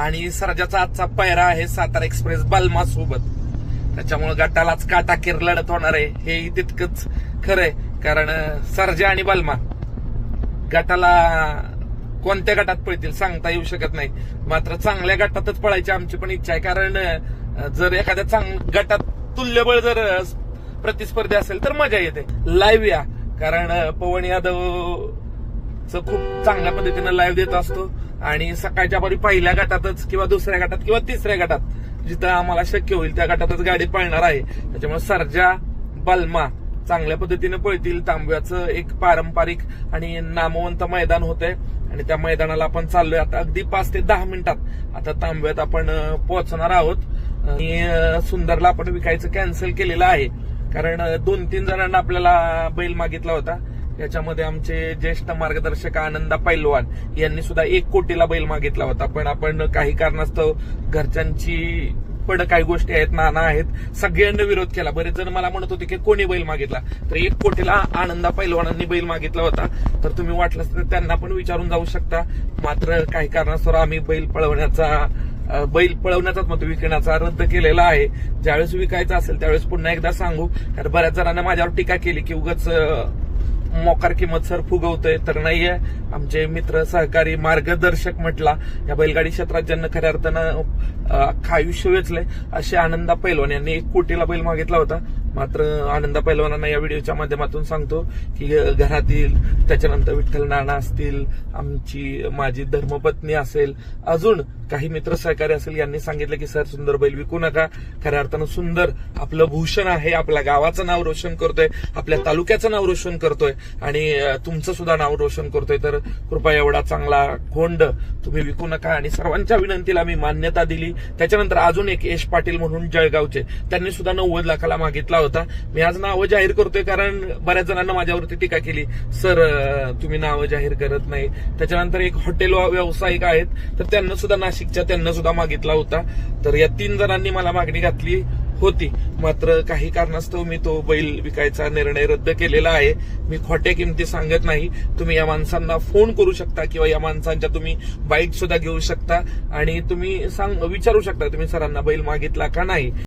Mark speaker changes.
Speaker 1: आणि सरजाचा आजचा पैरा आहे सातारा एक्सप्रेस बलमा सोबत. त्याच्यामुळे गटालाच काटाकीर लढत होणार आहे. हे तितकंच खरंय कारण अं, सर्जा आणि बालमा गटाला कोणत्या गटात पळतील सांगता येऊ शकत नाही. मात्र चांगल्या गटातच पळायची आमची पण इच्छा आहे. कारण जर एखाद्या चांग गटात तुल्यबळ जर प्रतिस्पर्धी असेल तर मजा येते. लाईव्ह या. कारण पवन यादव खूप चांगल्या पद्धतीनं लाईव्ह देत असतो. आणि सकाळच्या पारी पहिल्या गटातच किंवा दुसऱ्या गटात किंवा तिसऱ्या गटात जिथं आम्हाला शक्य होईल त्या गटातच गाडी पळणार आहे. त्याच्यामुळे सर्जा बलमा चांगल्या पद्धतीने पळतील. तांब्याचं एक पारंपरिक आणि नामवंत मैदान होतंय. आणि त्या मैदानाला आपण चाललोय आता अगदी पाच ते दहा मिनिटात. आता तांब्यात आपण पोहोचणार आहोत. आणि सुंदरला आपण विकायचं कॅन्सल केलेलं आहे. कारण दोन तीन जणांना आपल्याला बैल मागितला होता. याच्यामध्ये आमचे ज्येष्ठ मार्गदर्शक आनंदा पैलवान यांनी सुद्धा एक कोटीला बैल मागितला होता. पण आपण काही कारणास्तव घरच्यांची पण काही गोष्टी आहेत नाना आहेत सगळ्यांनी विरोध केला. बरेच जण मला म्हणत होते की कोणी बैल मागितला? तर एक कोटीला आनंदा पैलवानांनी बैल मागितला होता. तर तुम्ही वाटलं तर त्यांना पण विचारून जाऊ शकता. मात्र काही कारणास्तव आम्ही बैल पळवण्याचा बैल पळवण्याचाच मत विकण्याचा रद्द केलेला आहे. ज्यावेळेस विकायचा असेल त्यावेळेस पुन्हा एकदा सांगू. कारण बऱ्याच जणांना माझ्यावर टीका केली की उगाच मोकार किंमत सर फुगवतोय तर नाहीये. आमचे मित्र सहकारी मार्गदर्शक म्हटला या बैलगाडी क्षेत्रात ज्यांना खऱ्या अर्थानं आयुष्य वेचलंय असे आनंदा पैलवान यांनी एक कोटीला बैल मागितला होता. मात्र आनंदा पैलवानांना या व्हिडिओच्या माध्यमातून सांगतो की घरातील त्याच्यानंतर विठ्ठल नाना असतील आमची माझी धर्मपत्नी असेल अजून काही मित्र सहकारी असेल यांनी सांगितलं की सर सुंदर बैल विकू नका. खऱ्या अर्थानं सुंदर आपलं भूषण आहे आपल्या गावाचं नाव रोशन करतोय आपल्या तालुक्याचं नाव रोशन करतोय आणि तुमचं सुद्धा नाव रोशन करतोय. तर कृपया एवढा चांगला खोंड तुम्ही विकू नका. आणि सर्वांच्या विनंतीला मी मान्यता दिली. त्याच्यानंतर अजून एक यश पाटील म्हणून जळगावचे त्यांनी सुद्धा नव्वद लाखाला मागितला होता. मी आज नावं जाहीर करतोय कारण बऱ्याच जणांना माझ्यावरती टीका केली. सर तुम्ही नावं जाहीर करत नाही. त्याच्यानंतर एक हॉटेल व्यावसायिक आहेत. तर त्यांना सुद्धा नाशिकच्या त्यांना सुद्धा मागितला होता. तर या तीन जणांनी मला मागणी घातली होती. मात्र काही कारणास्तव मी तो बैल विकायचा निर्णय रद्द केलेला आहे. मी खोट्या किमती सांगत नाही. तुम्ही या माणसांना फोन करू शकता किंवा या माणसांच्या तुम्ही बाईक सुद्धा घेऊ शकता. आणि तुम्ही सांग विचारू शकता तुम्ही सरांना बैल मागितला का नाही.